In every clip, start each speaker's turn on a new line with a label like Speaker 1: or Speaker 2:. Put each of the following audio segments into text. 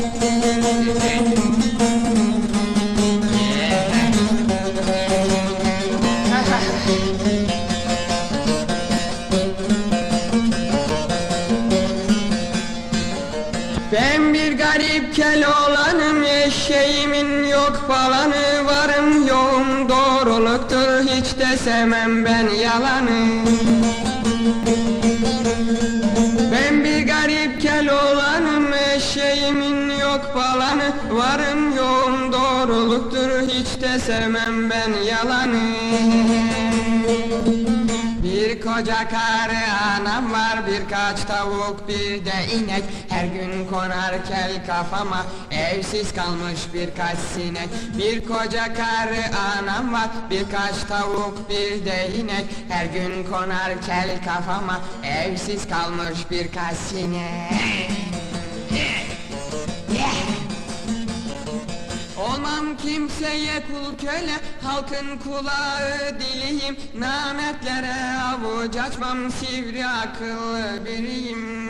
Speaker 1: Ben bir garip kel olanım Eşeğimin yok falanı Varım. Yoğum doğruluktur Hiç de sevmem ben yalanı. Ben bir garip kel olanım Eşeğimin yok falanı Varım yoğum doğruluktur Hiç de sevmem ben yalanı. Bir koca karı anam var birkaç tavuk bir de inek. Her gün konar kel kafama evsiz kalmış birkaç sinek. Bir koca karı anam var birkaç tavuk bir de inek. Her gün konar kel kafama evsiz kalmış birkaç sinek Olmam kimseye kul köle Halkın kulağı diliyim Nametlere avuç açmam Sivri akıllı biriyim.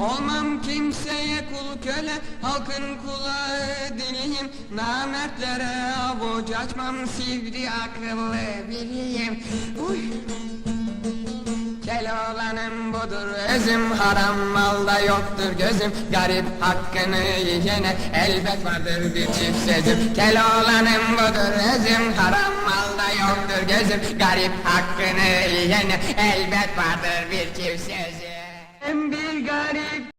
Speaker 1: Olmam kimseye kul köle Halkın kulağı diliyim Nametlere avuç açmam Sivri akıllı biriyim. Uy. Keloğlanım budur özüm Haram malda yoktur gözüm. Garip hakkını yiyene Elbet vardır bir çift sözüm. Keloğlanım budur özüm Haram malda yoktur gözüm. Garip hakkını yiyene Elbet vardır bir çift sözüm. Ben bir garip